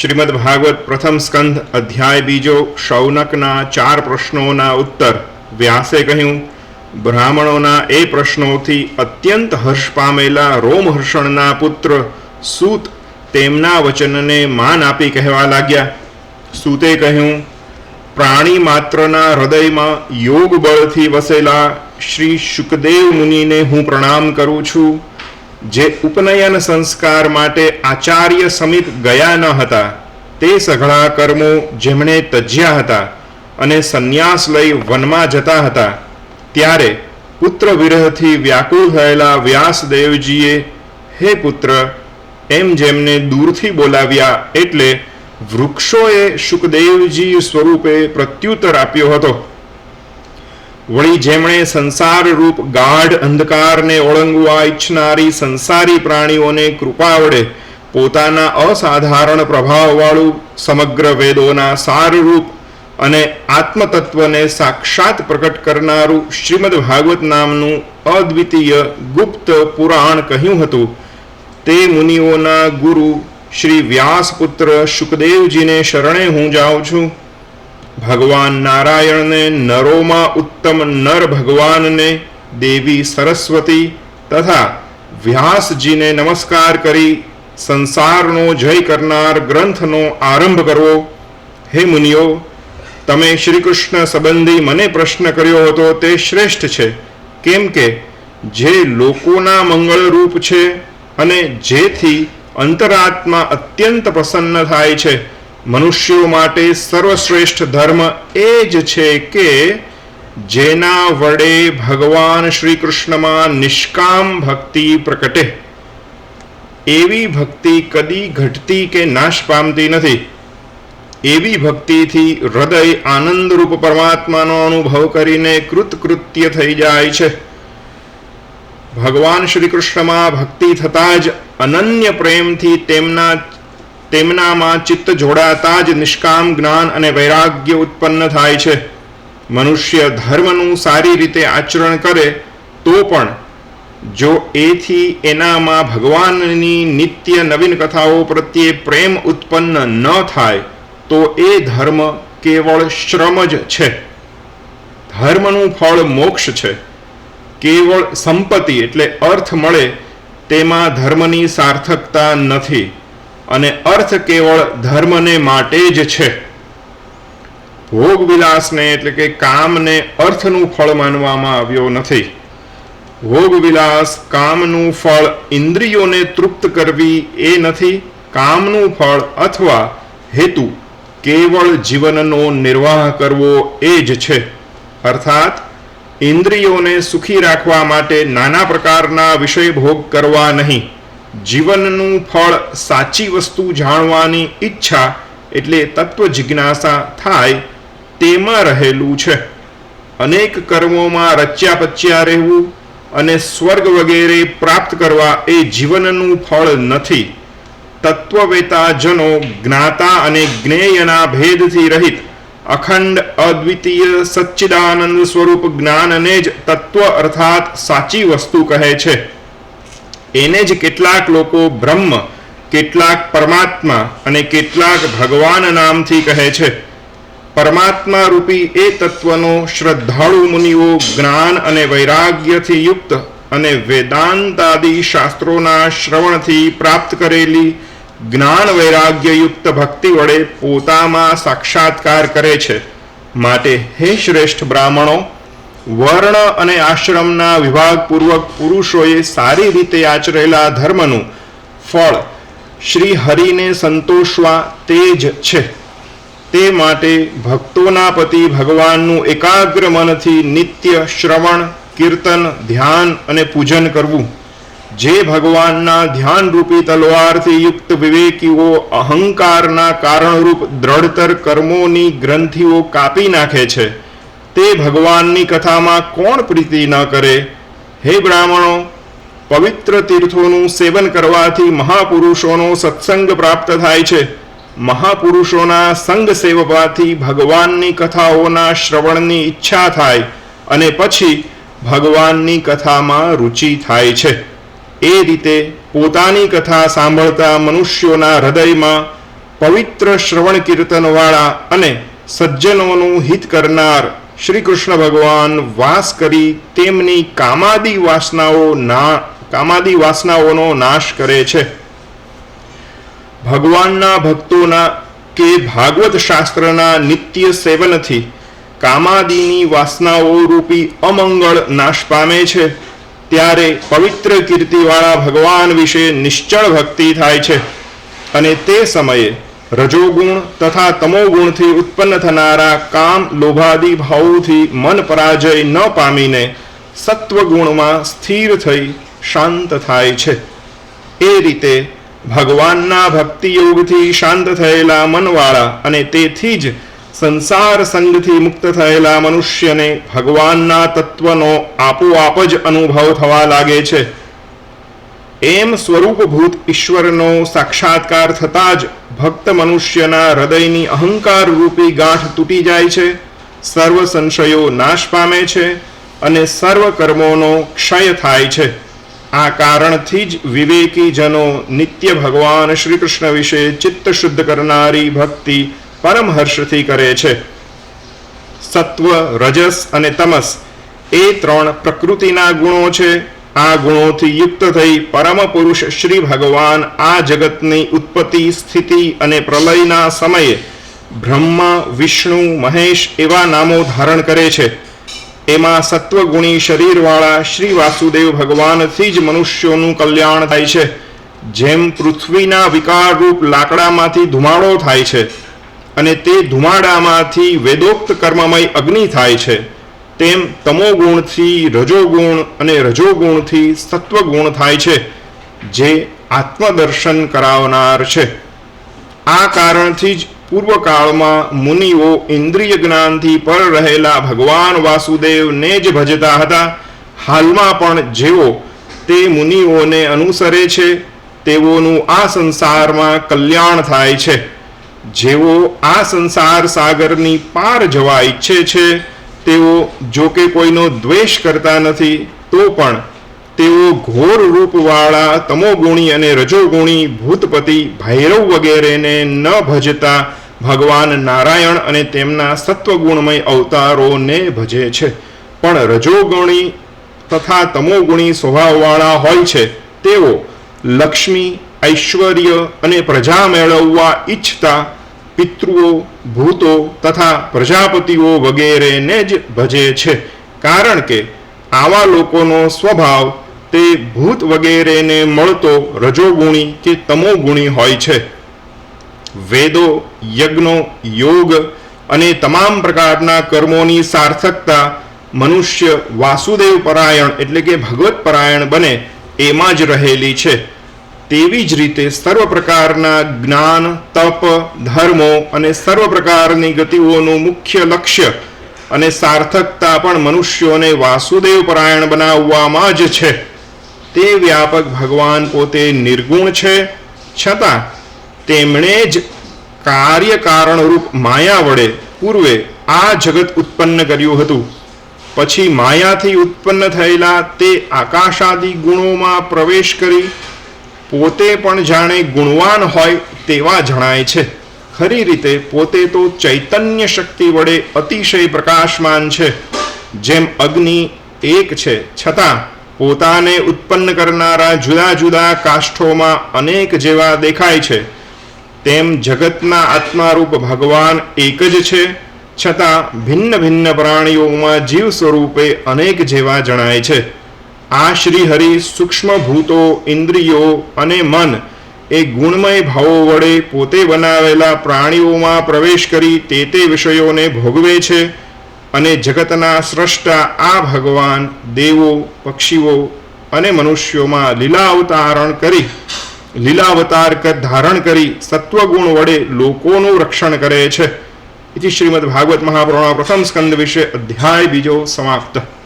શ્રીમદ ભાગવત પ્રથમ સ્કંધ અધ્યાય બીજો શૌનકના ચાર પ્રશ્નોના ઉત્તર વ્યાસે કહ્યું, બ્રાહ્મણોના એ પ્રશ્નોથી અત્યંત હર્ષ પામેલા રોમહર્ષણના પુત્ર સૂત તેમના વચનને માન આપી કહેવા લાગ્યા. સૂતે કહ્યું, પ્રાણી માત્રના હૃદયમાં યોગ બળથી વસેલા શ્રી શુકદેવ મુનિને હું પ્રણામ કરું છું. જે ઉપનયન સંસ્કાર માટે આચાર્ય સમિત ગયા ન હતા, તે સઘળા કર્મો જેમણે તજ્યા હતા અને સંન્યાસ લઈ વનમાં જતા હતા. ત્યારે પુત્ર વિરહથી વ્યાકુળ થયેલા વ્યાસદેવજીએ, હે પુત્ર, એમ જેમને દૂરથી બોલાવ્યા એટલે વૃક્ષોએ શુકદેવજી સ્વરૂપે પ્રત્યુત્તર આપ્યો હતો. વળી જેમણે સંસાર રૂપ ગાઢ અંધકારને ઓળંગવા ઈચ્છનારી સંસારી પ્રાણીઓને કૃપા વડે પોતાના અસાધારણ પ્રભાવવાળું સમગ્ર વેદોના સારરૂપ અને આત્મતત્વને સાક્ષાત પ્રકટ કરનારું શ્રીમદ ભાગવત નામનું અદ્વિતીય ગુપ્ત પુરાણ કહ્યું હતું. તે મુનિઓના ગુરુ શ્રી વ્યાસપુત્ર શુકદેવજીને શરણે હું જાઉં છું. ભગવાન નારાયણને નરોમાં ઉત્તમ નર ભગવાનને દેવી સરસ્વતી તથા વ્યાસજીને નમસ્કાર કરી સંસારનો જય કરનાર ગ્રંથનો આરંભ કરવો. હે મુનિઓ, તમે શ્રી કૃષ્ણ સંબંધી મને પ્રશ્ન કર્યો હતો તે શ્રેષ્ઠ છે. કેમ કે જે લોકોના મંગળરૂપ છે અને જેથી અંતરાત્મા અત્યંત પ્રસન્ન થાય છે મનુષ્યો માટે સર્વશ્રેષ્ઠ ધર્મ એ જ છે કે જેના વડે ભગવાન શ્રી કૃષ્ણમાં નિષ્કામ ભક્તિ પ્રકટે. એવી ભક્તિ કદી ઘટતી કે નાશ પામતી નથી. એવી ભક્તિથી હૃદય આનંદરૂપ પરમાત્માનો અનુભવ કરીને કૃતકૃત્ય થઈ જાય છે. ભગવાન શ્રી કૃષ્ણમાં ભક્તિ થતાં જ અનન્ય પ્રેમથી તેમના તેમનામાં ચિત્ત જોડાતા જ નિષ્કામ જ્ઞાન અને વૈરાગ્ય ઉત્પન્ન થાય છે. મનુષ્ય ધર્મનું સારી રીતે આચરણ કરે, તો પણ જો એથી એનામાં ભગવાનની નિત્ય નવીન કથાઓ પ્રત્યે પ્રેમ ઉત્પન્ન ન થાય, તો એ ધર્મ કેવળ શ્રમ જ છે. ધર્મનું ફળ મોક્ષ છે. કેવળ સંપત્તિ એટલે અર્થ મળે, તેમાં ધર્મની સાર્થકતા નથી. અને અર્થ કેવળ ધર્મને માટે જ છે. ભોગ વિલાસને એટલે કે કામને અર્થનું ફળ માનવામાં આવ્યો નથી. ભોગ વિલાસ કામનું ફળ ઇન્દ્રિયોને તૃપ્ત કરવી એ નથી, કામનું ફળ અથવા હેતુ કેવળ જીવનનો નિર્વાહ કરવો એ જ છે. અર્થાત, ઇન્દ્રિયોને સુખી રાખવા માટે નાના પ્રકારના વિષય ભોગ કરવા નહીં. જીવનનું ફળ સાચી વસ્તુ જાણવાની ઈચ્છા એટલે તત્વ જિજ્ઞાસા થાય તેમાં રહેલું છે. અનેક કર્મોમાં રચ્યા પચ્યા રહેવું અને સ્વર્ગ વગેરે પ્રાપ્ત કરવા એ જીવનનું ફળ નથી. તત્વવેતા જનો જ્ઞાતા અને જ્ઞેયના ભેદથી રહિત અખંડ અદ્વિતીય સચ્ચિદાનંદ સ્વરૂપ જ્ઞાનને જ તત્વ અર્થાત સાચી વસ્તુ કહે છે. એને જ કેટલાક લોકો બ્રહ્મ, કેટલાક પરમાત્મા અને કેટલાક ભગવાન નામથી કહે છે. પરમાત્મા રૂપી એ તત્વનો શ્રદ્ધાળુ મુનિઓ જ્ઞાન અને વૈરાગ્યથી યુક્ત અને વેદાંતાદિ શાસ્ત્રોના શ્રવણથી પ્રાપ્ત કરેલી જ્ઞાન વૈરાગ્યયુક્ત ભક્તિ વડે પોતામાં સાક્ષાત્કાર કરે છે. માટે હે શ્રેષ્ઠ બ્રાહ્મણો વર્ણ અને આશ્રમના વિભાગપૂર્વક પુરુષોએ સારી રીતે આચરેલા ધર્મનું ફળ શ્રી હરિને સંતોષવા તે જ છે. તે માટે ભક્તોના પતિ ભગવાનનું એકાગ્ર મનથી નિત્ય શ્રવણ, કીર્તન, ધ્યાન અને પૂજન કરવું. જે ભગવાનના ધ્યાનરૂપી તલવારથી યુક્ત વિવેકીઓ અહંકારના કારણરૂપ દ્રઢતર કર્મોની ગ્રંથિઓ કાપી નાખે છે. તે ભગવાનની કથામાં કોણ પ્રીતિ ન કરે? હે બ્રાહ્મણો, પવિત્ર તીર્થોનું સેવન કરવાથી મહાપુરુષોનો સત્સંગ પ્રાપ્ત થાય છે. મહાપુરુષોના સંગ સેવવાથી ભગવાનની કથાઓના શ્રવણની ઈચ્છા થાય અને પછી ભગવાનની કથામાં રુચિ થાય છે. એ રીતે પોતાની કથા સાંભળતા મનુષ્યોના હૃદયમાં પવિત્ર શ્રવણ કીર્તનવાળા અને સજ્જનોનું હિત કરનાર શ્રી કૃષ્ણ ભગવાન વાસ કરી તેમની કામાદી વાસનાઓ ના, કામાદી વાસનાઓનો નાશ કરે છે. ભગવાનના ભક્તોના કે ભાગવત શાસ્ત્રના નિત્ય સેવનથી કામાદીની વાસનાઓ રૂપી અમંગળ નાશ પામે છે. ત્યારે પવિત્ર કીર્તિવાળા ભગવાન વિશે નિશ્ચળ ભક્તિ થાય છે. અને તે સમયે રજોગુણ તથા તમોગુણથી ઉત્પન્ન થનારા કામ, લોભાદી ભાવોથી મન પરાજય ન પામીને સત્વગુણમાં સ્થિર થઈ શાંત થાય છે. એ રીતે ભગવાનના ભક્તિયોગથી શાંત થયેલા મનવાળા અને તેથી જ સંસાર સંગથી મુક્ત થયેલા મનુષ્યને ભગવાનના તત્વનો આપોઆપ જ અનુભવ થવા લાગે છે. એમ સ્વરૂપભૂત ઈશ્વરનો સાક્ષાત્કાર થતાં જ ભક્ત મનુષ્યના હૃદયની અહંકાર રૂપી ગાંઠ તૂટી જાય છે, સર્વ સંશયો નાશ પામે છે અને સર્વ કર્મોનો ક્ષય થાય છે. આ કારણથી જ વિવેકી જનો નિત્ય ભગવાન શ્રી કૃષ્ણ વિશે ચિત્ત શુદ્ધ કરનારી ભક્તિ પરમહર્ષથી કરે છે. સત્વ, રજસ અને તમસ એ ત્રણ પ્રકૃતિના ગુણો છે. આ ગુણોથી યુક્ત થઈ પરમ પુરુષ શ્રી ભગવાન આ જગતની ઉત્પત્તિ, સ્થિતિ અને પ્રલયના સમયે બ્રહ્મા, વિષ્ણુ, મહેશ એવા નામો ધારણ કરે છે. એમાં સત્વગુણી શરીરવાળા શ્રી વાસુદેવ ભગવાનથી જ મનુષ્યોનું કલ્યાણ થાય છે. જેમ પૃથ્વીના વિકારરૂપ લાકડામાંથી ધુમાડો થાય છે અને તે ધુમાડામાંથી વેદોક્ત કર્મમય અગ્નિ થાય છે. તેમ તમોગુણથી રજોગુણ અને રજોગુણથી સત્વગુણ થાય છે, જે આત્મદર્શન કરાવનાર છે. આ કારણથી જ પૂર્વકાળમાં મુનિઓ ઇન્દ્રિય જ્ઞાનથી પર રહેલા ભગવાન વાસુદેવને જ ભજતા હતા. હાલમાં પણ જેઓ તે મુનિઓને અનુસરે છે, તેઓનું આ સંસારમાં કલ્યાણ થાય છે. જેઓ આ સંસાર સાગરની પાર જવા ઈચ્છે છે તેઓ જો કે કોઈનો દ્વેષ કરતા નથી, તો પણ તેઓ ઘોર રૂપવાળા, તમોગુણી અને રજોગુણી, ભૂતપતિ, ભૈરવ વગેરેને ન ભજતા ભગવાન નારાયણ અને તેમના સત્વગુણમય અવતારોને ભજે છે. પણ રજોગુણી તથા તમોગુણી સ્વભાવવાળા હોય છે. તેઓ લક્ષ્મી, ઐશ્વર્ય અને પ્રજા મેળવવા ઈચ્છતા પિતૃઓ, ભૂતો તથા પ્રજાપતિઓ વગેરેને જ ભજે છે. કારણ કે આવા લોકોનો સ્વભાવ તે ભૂત વગેરેને મળતો રજોગુણી કે તમોગુણી હોય છે. વેદો, યજ્ઞો, યોગ અને તમામ પ્રકારના કર્મોની સાર્થકતા મનુષ્ય વાસુદેવ પરાયણ એટલે કે ભગવત પરાયણ બને એમાં જ રહેલી છે. તેવી જ રીતે સર્વ પ્રકારના જ્ઞાન, તપ, ધર્મો અને સર્વ પ્રકારની ગતિઓનું મુખ્ય લક્ષ્ય અને સાર્થકતા પણ મનુષ્યોને વાસુદેવ પરાયણ બનાવવામાં જ છે. તે વ્યાપક ભગવાન પોતે નિર્ગુણ છે, છતાં તેમણે જ કાર્ય કારણરૂપ માયા વડે પૂર્વે આ જગત ઉત્પન્ન કર્યું હતું. પછી માયાથી ઉત્પન્ન થયેલા તે આકાશાદી ગુણોમાં પ્રવેશ કરી પોતે પણ જાણે ગુણવાન હોય તેવા જણાય છે. ખરી રીતે પોતે તો ચૈતન્ય શક્તિ વડે અતિશય પ્રકાશમાન છે. જેમ અગ્નિ એક છે, છતાં પોતાને ઉત્પન્ન કરનારા જુદા જુદા કાષ્ઠોમાં અનેક જેવા દેખાય છે. તેમ જગતના આત્મારૂપ ભગવાન એક જ છે, છતાં ભિન્ન ભિન્ન પ્રાણીઓમાં જીવ સ્વરૂપે અનેક જેવા જણાય છે. આ શ્રીહરિ સૂક્ષ્મ ભૂતો ઇન્દ્રિયો અને મન એ ગુણમય ભાવો વડે પોતે બનાવેલા પ્રાણીઓમાં પ્રવેશ કરી તે તે વિષયોને ભોગવે છે અને જગતના સ્રષ્ટા આ ભગવાન દેવો, પક્ષીઓ અને મનુષ્યોમાં લીલા અવતારણ કરી લીલા અવતાર ધારણ કરી સત્વગુણ વડે લોકોનું રક્ષણ કરે છે. ઇતિ શ્રીમદ ભાગવત મહાપુરાણ પ્રથમ સ્કંદ વિશે અધ્યાય બીજો સમાપ્ત.